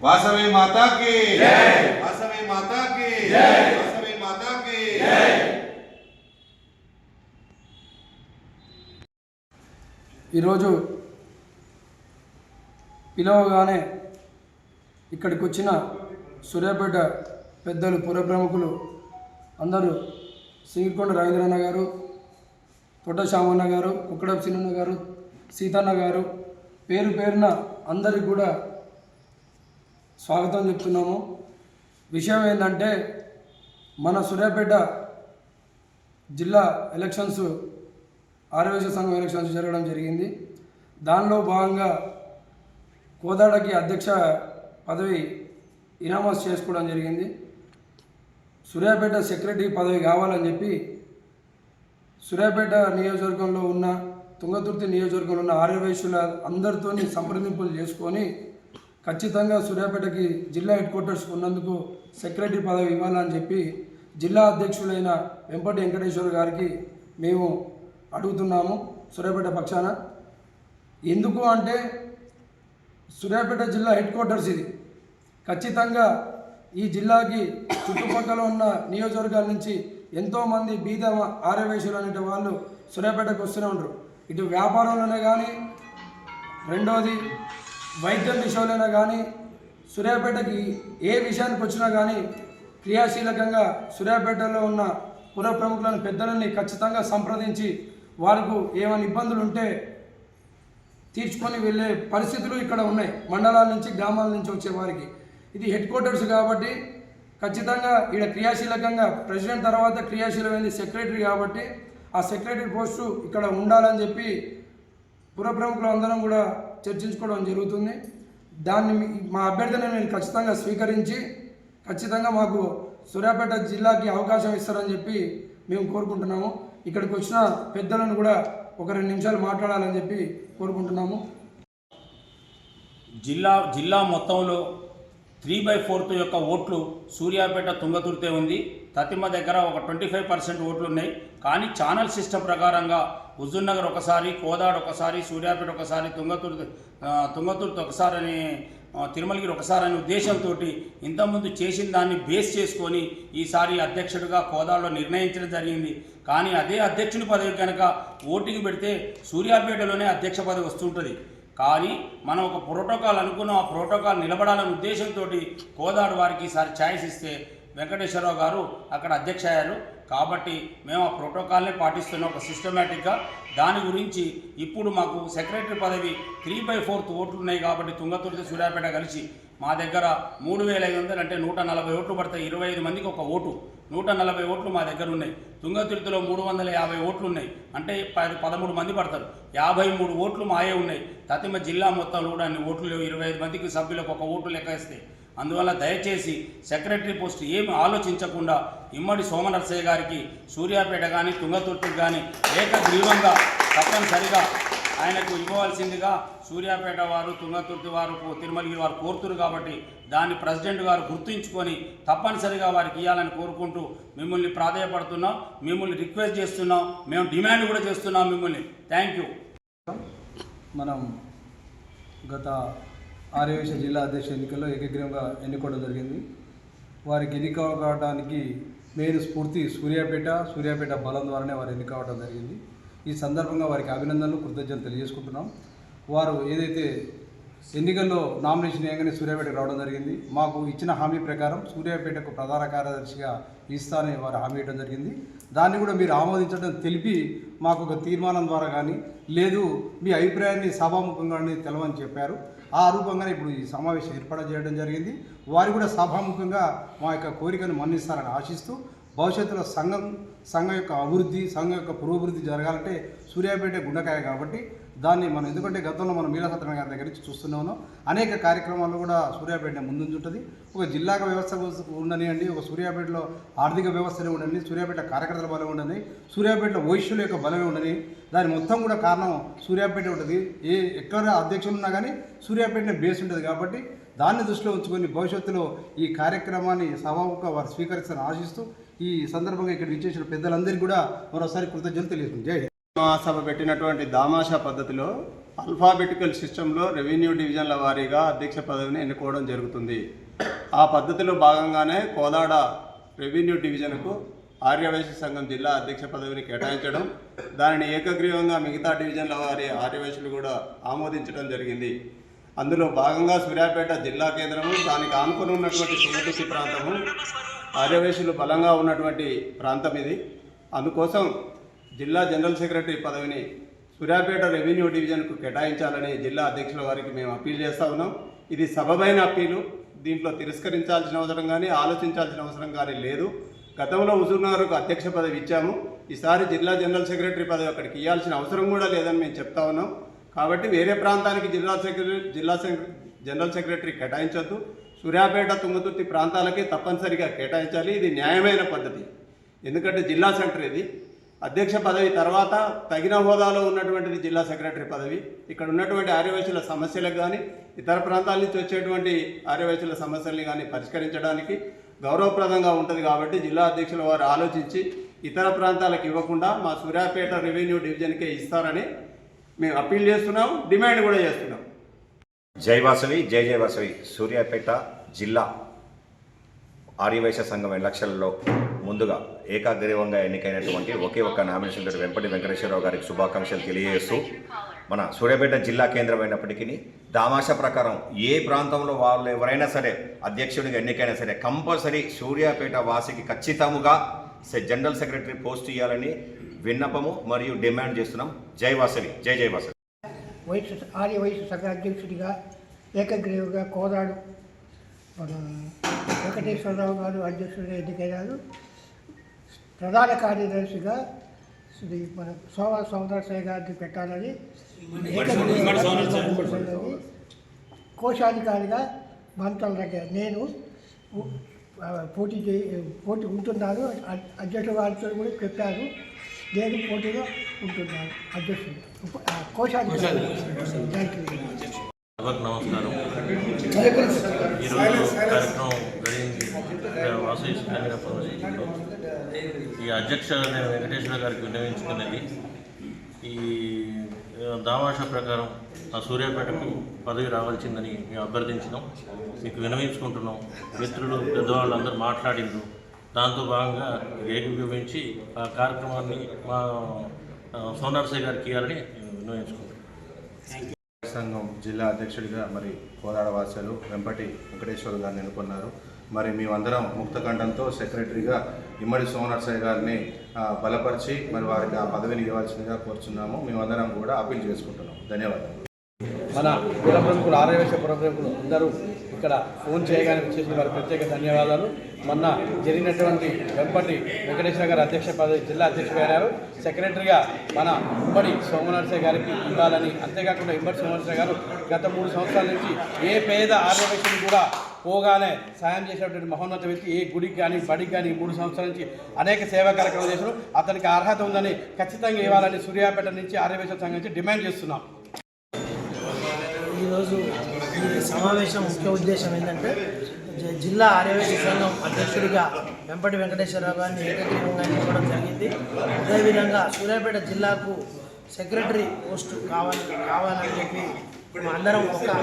వాసవి మాతాకి వాసవి మాతాకి వాసవి మాతాకి ఈరోజు పిలవగానే ఇక్కడికి వచ్చిన సూర్యాపేట పెద్దలు పుర ప్రముఖులు అందరూ సింగికొండ రవీంద్రన్న గారు తొట్ట శామన్న గారు కుక్కడపు సినన్న గారు సీతన్న గారు పేరు పేరున అందరికి కూడా స్వాగతం చెప్తున్నాము. విషయం ఏంటంటే మన సూర్యాపేట జిల్లా ఎలక్షన్స్ ఆరోగ్య సంఘం ఎలక్షన్స్ జరగడం జరిగింది. దానిలో భాగంగా కోదాడకి అధ్యక్ష పదవి ఇనామస్ చేసుకోవడం జరిగింది. సూర్యాపేట సెక్రటరీ పదవి కావాలని చెప్పి సూర్యాపేట నియోజకవర్గంలో ఉన్న తుంగతుర్తి నియోజకవర్గంలో ఉన్న ఆర్యవేశ్యుల అందరితోని సంప్రదింపులు చేసుకొని ఖచ్చితంగా సూర్యాపేటకి జిల్లా హెడ్ క్వార్టర్స్ ఉన్నందుకు సెక్రటరీ పదవి ఇవ్వాలని చెప్పి జిల్లా అధ్యక్షులైన వెంపటి వెంకటేశ్వర గారికి మేము అడుగుతున్నాము సూర్యాపేట పక్షాన. ఎందుకు అంటే సూర్యాపేట జిల్లా హెడ్ క్వార్టర్స్ ఇది. ఖచ్చితంగా ఈ జిల్లాకి చుట్టుపక్కల ఉన్న నియోజకవర్గాల నుంచి ఎంతోమంది బీద ఆరవేశులు అనేటి వాళ్ళు సూర్యాపేటకు వస్తూనే ఉంటారు. ఇటు వ్యాపారంలోనే కానీ రెండోది వైద్యం విషయంలోనే కానీ సూర్యాపేటకి ఏ విషయానికి వచ్చినా కానీ క్రియాశీలకంగా సూర్యాపేటలో ఉన్న పుర ప్రముఖులను పెద్దలని ఖచ్చితంగా సంప్రదించి వాళ్ళకు ఏమైనా ఇబ్బందులు ఉంటే తీర్చుకొని వెళ్ళే పరిస్థితులు ఇక్కడ ఉన్నాయి. మండలాల నుంచి గ్రామాల నుంచి వచ్చే వారికి. ఇది హెడ్ క్వార్టర్స్ కాబట్టి ఖచ్చితంగా ఇక్కడ క్రియాశీలకంగా ప్రెసిడెంట్ తర్వాత క్రియాశీలమైంది సెక్రటరీ కాబట్టి ఆ సెక్రటరీ పోస్టు ఇక్కడ ఉండాలని చెప్పి పుర ప్రముఖులు అందరం కూడా చర్చించుకోవడం జరుగుతుంది. దాన్ని మా అభ్యర్థన నేను ఖచ్చితంగా స్వీకరించి ఖచ్చితంగా మాకు సూర్యాపేట జిల్లాకి అవకాశం ఇస్తారని చెప్పి మేము కోరుకుంటున్నాము. ఇక్కడికి వచ్చిన పెద్దలను కూడా ఒక రెండు నిమిషాలు మాట్లాడాలని చెప్పి కోరుకుంటున్నాము. జిల్లా జిల్లా మొత్తంలో త్రీ బై ఫోర్త్ యొక్క ఓట్లు సూర్యాపేట తుంగతుర్తే ఉంది. తతిమ దగ్గర ఒక ట్వంటీ ఫైవ్ పర్సెంట్ ఓట్లు ఉన్నాయి కానీ ఛానల్ సిస్టమ్ ప్రకారంగా హుజూర్నగర్ ఒకసారి కోదాడ్ ఒకసారి సూర్యాపేట ఒకసారి తుంగతుర్తి తుంగతుర్తి ఒకసారి అని తిరుమలగిరి ఒకసారి అనే ఉద్దేశంతో ఇంతకుముందు చేసిన దాన్ని బేస్ చేసుకొని ఈసారి అధ్యక్షుడిగా కోదాడలో నిర్ణయించడం జరిగింది. కానీ అదే అధ్యక్షుని పదవి కనుక ఓటింగ్ పెడితే సూర్యాపేటలోనే అధ్యక్ష పదవి వస్తుంటుంది. కానీ మనం ఒక ప్రోటోకాల్ అనుకున్నాం ఆ ప్రోటోకాల్ నిలబడాలనే ఉద్దేశంతో కోదాడు వారికి ఈసారి ఛాయిస్ ఇస్తే వెంకటేశ్వరరావు గారు అక్కడ అధ్యక్ష అయ్యారు కాబట్టి మేము ఆ ప్రోటోకాల్నే పాటిస్తున్నాం ఒక సిస్టమేటిక్గా. దాని గురించి ఇప్పుడు మాకు సెక్రటరీ పదవి త్రీ బై ఫోర్త్ ఓట్లు ఉన్నాయి కాబట్టి తుంగతుర్తి సూర్యాపేట కలిసి మా దగ్గర మూడు వేల ఐదు వందలు అంటే నూట నలభై ఓట్లు పడతాయి ఇరవై ఐదు మందికి ఒక ఓటు. నూట నలభై ఓట్లు మా దగ్గర ఉన్నాయి. తుంగతుర్తిలో మూడు వందల యాభై ఓట్లు ఉన్నాయి. అంటే పది పదమూడు మంది పడతారు. యాభై మూడు ఓట్లు మాయే ఉన్నాయి. తతిమ జిల్లా మొత్తం కూడా అన్ని ఓట్లు ఇరవై ఐదు మందికి సభ్యులకు ఒక ఓటు లెక్క అందువల్ల దయచేసి సెక్రటరీ పోస్ట్ ఏమి ఆలోచించకుండా ఇమ్మడి సోమనరసయ్య గారికి సూర్యాపేట కానీ తుంగతుర్తికి కానీ ఏకగ్రీవంగా తప్పనిసరిగా ఆయనకు ఇవ్వవలసిందిగా సూర్యాపేట వారు తుంగతుర్తి వారు తిరుమలగిరి వారు కోరుతురు కాబట్టి దాన్ని ప్రెసిడెంట్ గారు గుర్తుంచుకొని తప్పనిసరిగా వారికి ఇవ్వాలని కోరుకుంటూ మిమ్మల్ని ప్రాధాయపడుతున్నాం మిమ్మల్ని రిక్వెస్ట్ చేస్తున్నాం మేము డిమాండ్ కూడా చేస్తున్నాం మిమ్మల్ని. థ్యాంక్ యూ మనం గత ఆర్యవేశ జిల్లా అధ్యక్ష ఎన్నికల్లో ఏకగ్రీవంగా ఎన్నుకోవడం జరిగింది. వారికి ఎన్నిక కావడానికి మెయిన్ స్ఫూర్తి సూర్యాపేట సూర్యాపేట బలం ద్వారానే వారు ఎన్నిక కావడం జరిగింది. ఈ సందర్భంగా వారికి అభినందనలు కృతజ్ఞతలు తెలియజేసుకుంటున్నాం. వారు ఏదైతే ఎన్నికల్లో నామినేషన్ వేయగానే సూర్యాపేటకు రావడం జరిగింది మాకు ఇచ్చిన హామీ ప్రకారం సూర్యాపేటకు ప్రధాన కార్యదర్శిగా ఇస్తానని వారు హామీ ఇవ్వడం జరిగింది. దాన్ని కూడా మీరు ఆమోదించడం తెలిపి మాకు ఒక తీర్మానం ద్వారా కానీ లేదు మీ అభిప్రాయాన్ని సభాముఖంగా తెలవని చెప్పారు. ఆ రూపంగానే ఇప్పుడు ఈ సమావేశం ఏర్పాటు చేయడం జరిగింది. వారు కూడా సభాముఖంగా మా యొక్క కోరికను మన్నిస్తారని ఆశిస్తూ భవిష్యత్తులో సంఘం సంఘం యొక్క అభివృద్ధి సంఘం యొక్క పురోభివృద్ధి జరగాలంటే సూర్యాపేట గుండకాయ కాబట్టి దాన్ని మనం ఎందుకంటే గతంలో మనం మీరా సత్యనారాయణ గారి దగ్గర నుంచి చూస్తున్నాము అనేక కార్యక్రమాలు కూడా సూర్యాపేట ముందుంటుంది ఒక జిల్లాగా వ్యవస్థ ఉండనియండి ఒక సూర్యాపేటలో ఆర్థిక వ్యవస్థనే ఉండండి సూర్యాపేట కార్యకర్తల బలం ఉండని సూర్యాపేటలో వైశ్యుల యొక్క బలమే ఉండని దాని మొత్తం కూడా కారణం సూర్యాపేట ఉంటుంది. ఏ ఎక్కడ అధ్యక్షులు ఉన్నా కానీ సూర్యాపేటనే బేస్ ఉంటుంది కాబట్టి దాన్ని దృష్టిలో ఉంచుకొని భవిష్యత్తులో ఈ కార్యక్రమాన్ని సభాముఖంగా వారు స్వీకరిస్తారని ఆశిస్తూ ఈ సందర్భంగా ఇక్కడ విచ్చేసిన పెద్దలందరికీ కూడా మరోసారి కృతజ్ఞతలు తెలియజేస్తుంది జై హింద్. మహాసభ పెట్టినటువంటి దామాషా పద్ధతిలో అల్ఫాబెటికల్ సిస్టంలో రెవెన్యూ డివిజన్ల వారీగా అధ్యక్ష పదవిని ఎన్నుకోవడం జరుగుతుంది. ఆ పద్ధతిలో భాగంగానే కోదాడ రెవెన్యూ డివిజన్కు ఆర్యవైశ్య సంఘం జిల్లా అధ్యక్ష పదవిని కేటాయించడం దానిని ఏకగ్రీవంగా మిగతా డివిజన్ల వారి ఆర్యవైశ్యులు కూడా ఆమోదించడం జరిగింది. అందులో భాగంగా సూర్యాపేట జిల్లా కేంద్రము దానికి ఆనుకుని ఉన్నటువంటి సింగతుర్తి ప్రాంతము ఆర్యవేశులు బలంగా ఉన్నటువంటి ప్రాంతం ఇది. అందుకోసం జిల్లా జనరల్ సెక్రటరీ పదవిని సూర్యాపేట రెవెన్యూ డివిజన్కు కేటాయించాలని జిల్లా అధ్యక్షుల వారికి మేము అప్పీల్ చేస్తా ఉన్నాం. ఇది సబబైన అప్పీలు. దీంట్లో తిరస్కరించాల్సిన అవసరం కానీ ఆలోచించాల్సిన అవసరం కానీ లేదు. గతంలో హుజూర్నగర్కు అధ్యక్ష పదవి ఇచ్చాము. ఈసారి జిల్లా జనరల్ సెక్రటరీ పదవి అక్కడికి ఇవ్వాల్సిన అవసరం కూడా లేదని మేము చెప్తా ఉన్నాం. కాబట్టి వేరే ప్రాంతానికి జిల్లా సెక్రటరీ జిల్లా జనరల్ సెక్రటరీ కేటాయించొద్దు. సూర్యాపేట తుంగతుర్తి ప్రాంతాలకి తప్పనిసరిగా కేటాయించాలి. ఇది న్యాయమైన పద్ధతి. ఎందుకంటే జిల్లా సెంటర్ ఇది. అధ్యక్ష పదవి తర్వాత తగిన హోదాలో ఉన్నటువంటిది జిల్లా సెక్రటరీ పదవి. ఇక్కడ ఉన్నటువంటి ఆర్యవైశ్యుల సమస్యలకు కానీ ఇతర ప్రాంతాల నుంచి వచ్చేటువంటి ఆర్యవైశ్యుల సమస్యల్ని కానీ పరిష్కరించడానికి గౌరవప్రదంగా ఉంటుంది కాబట్టి జిల్లా అధ్యక్షుల వారు ఆలోచించి ఇతర ప్రాంతాలకు ఇవ్వకుండా మా సూర్యాపేట రెవెన్యూ డివిజన్కే ఇస్తారని మేము అప్పీల్ చేస్తున్నాం డిమాండ్ కూడా చేస్తున్నాం. జై వాసవి జై జై వాసవి. సూర్యాపేట జిల్లా ఆర్యవైశ్య సంఘం ఎలక్షన్లలో ముందుగా ఏకాగ్రీవంగా ఎన్నికైనటువంటి ఒకే ఒక్క నామినేషన్ తోటి వెంపటి వెంకటేశ్వరరావు గారికి శుభాకాంక్షలు తెలియజేస్తూ మన సూర్యాపేట జిల్లా కేంద్రమైనప్పటికీ దామాష ప్రకారం ఏ ప్రాంతంలో వాళ్ళు ఎవరైనా సరే అధ్యక్షుడిగా ఎన్నికైనా సరే కంపల్సరీ సూర్యాపేట వాసికి ఖచ్చితముగా జనరల్ సెక్రటరీ పోస్ట్ ఇవ్వాలని విన్నపము మరియు డిమాండ్ చేస్తున్నాం. జై వాసవి. జై జై వాసవి. వయసు ఆర్య వయసు సభ అధ్యక్షుడిగా ఏకగ్రీవుగా కోదాడు వెంకటేశ్వరరావు గారు అధ్యక్షుడిగా ఎన్నికయ్యారు ప్రధాన కార్యదర్శిగా శ్రీ మన సోమ సౌందరసాయి గారిని పెట్టాలని కోశాధికారిగా మంత్రుల దగ్గర నేను పోటీ చేయి పోటీ ఉంటున్నాను. అధ్యక్షుడు వారితో కూడా చెప్పాను నేను పోటీలో ఉంటున్నాను అధ్యక్షుడు. కోశాధికారి థ్యాంక్ యూ సభకు నమస్కారం. ఈరోజు కార్యక్రమం జరిగింది వాసవి ఈ అధ్యక్ష నేను వెంకటేశ్వర గారికి విన్నవించుకున్నది ఈ ఆ, దామాషా ప్రకారం ఆ సూర్యాపేటకు పదవి రావాల్సిందని మేము అభ్యర్థించినాం. మీకు వినవించుకుంటున్నాం మిత్రులు పెద్దవాళ్ళు అందరూ మాట్లాడిండ్రు. దాంతో భాగంగా ఏకీభవించి ఆ కార్యక్రమాన్ని మా ఆ, సోనర్సే గారికి ఇవ్వాలని నేను సంఘం జిల్లా అధ్యక్షుడిగా మరి కోదాడవాసాలు వెంపటి వెంకటేశ్వర గారిని ఎన్నుకున్నారు. మరి మేమందరం ముక్తకంఠంతో సెక్రటరీగా ఇమ్మడి సోమనర్సయ్య గారిని బలపరిచి మరి వారికి ఆ పదవిని ఇవ్వాల్సిందిగా కోరుచున్నాము. మేమందరం కూడా అప్పీల్ చేసుకుంటున్నాం ధన్యవాదాలు. మన కుల ప్రముఖులు ఆరవేశ పుర ప్రముఖులు అందరూ ఇక్కడ ఫోన్ చేయగానే వచ్చేసి వారి ప్రత్యేక ధన్యవాదాలు. మొన్న జరిగినటువంటి వెంపటి వెంకటేశ్వర గారు అధ్యక్ష పదవి జిల్లా అధ్యక్షుడు సెక్రటరీగా మన ఉమ్మడి సోమనరసయ్య గారికి ఇవ్వాలని అంతేకాకుండా ఇమ్మడి సోమనరసయ్య గారు గత మూడు సంవత్సరాల నుంచి ఏ పేద ఆర్యవేశం కూడా పోగానే సాయం చేసేటువంటి మహోన్నత వ్యక్తి ఏ గుడికి కానీ బడికి కానీ మూడు సంవత్సరాల నుంచి అనేక సేవా కార్యక్రమాలు చేశారు. అతనికి అర్హత ఉందని ఖచ్చితంగా ఇవ్వాలని సూర్యాపేట నుంచి ఆర్యవేశ సంఘం నుంచి డిమాండ్ చేస్తున్నాం. ఈరోజు ఈ సమావేశం ముఖ్య ఉద్దేశం ఏంటంటే జిల్లా ఆర్యవేశ సంఘం అధ్యక్షుడిగా వెంపటి వెంకటేశ్వరరావు గారిని ఏకగ్రీవంగా ఎన్నుకోవడం జరిగింది. అదేవిధంగా సూర్యాపేట జిల్లాకు సెక్రటరీ పోస్టు కావాలి కావాలని చెప్పి మేము అందరం ఒక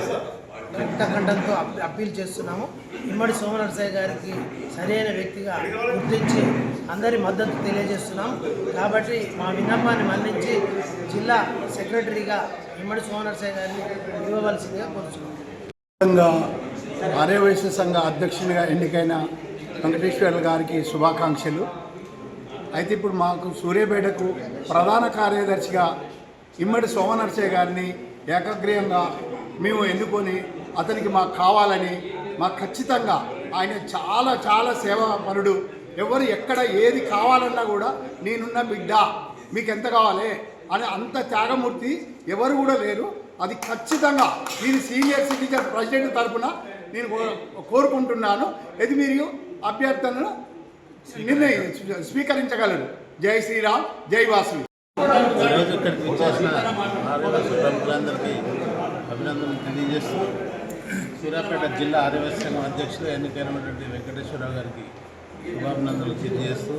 కంఠంతో అప్పీల్ చేస్తున్నాము. ఇమ్మడి సోమనరసయ్య గారికి సరైన వ్యక్తిగా గుర్తించి అందరి మద్దతు తెలియజేస్తున్నాం. కాబట్టి మా విన్నపాన్ని మన్నించి జిల్లా సెక్రటరీగా ఇమ్మడి సోమనరసయ్య గారిని ఇవ్వవలసిందిగా కోరుతున్నాం సంఘ ఆర్యవైశ్య సంఘ అధ్యక్షునిగా ఎన్నికైన వెంకటేశ్వర్ల గారికి శుభాకాంక్షలు. అయితే ఇప్పుడు మాకు సూర్యాపేటకు ప్రధాన కార్యదర్శిగా ఇమ్మడి సోమనర్సే గారిని ఏకగ్రీయంగా మేము ఎన్నుకొని అతనికి మాకు కావాలని మాకు ఖచ్చితంగా ఆయన చాలా చాలా సేవాపరుడు ఎవరు ఎక్కడ ఏది కావాలన్నా కూడా నేనున్న బిడ్డ మీకు ఎంత కావాలి? అని అంత త్యాగమూర్తి ఎవరు కూడా లేరు. అది ఖచ్చితంగా నేను సీనియర్ సిటిజన్ ప్రెసిడెంట్ తరఫున నేను కోరుకుంటున్నాను. ఇది మీరు అభ్యర్థనను నిర్ణయం స్వీకరించగలరు. జై శ్రీరామ్ జై వాసు ఈరోజు ఇక్కడికి వచ్చేసిన ఆర్యవేశ ప్రముఖులందరికీ అభినందనలు తెలియజేస్తూ సూర్యాపేట జిల్లా ఆర్యవేశ సంఘం అధ్యక్షుడు ఎన్నికైనటువంటి వెంకటేశ్వరరావు గారికి శుభాభినందనలు తెలియజేస్తూ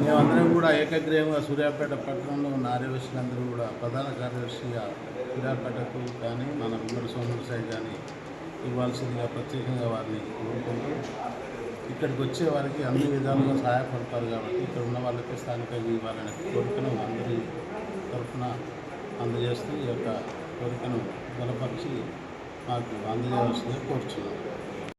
మేమందరం కూడా ఏకగ్రీవంగా సూర్యాపేట పట్టణంలో ఉన్న ఆర్యవేశులందరూ కూడా ప్రధాన కార్యదర్శిగా సూర్యాపేటకు కానీ మన ఉమ్మడి సోమరసాయి కానీ ఇవ్వాల్సిందిగా ప్రత్యేకంగా వారిని కోరుకుంటూ ఇక్కడికి వచ్చే వారికి అన్ని విధాలుగా సహాయపడతారు కాబట్టి ఇక్కడ ఉన్న వాళ్ళకి స్థానికంగా ఇవ్వాలనే కోరికను అందరి తరఫున అందజేస్తూ ఈ యొక్క కోరికను బలపరిచి మాకు అందజేయవలసిందిగా కోరుచున్నాను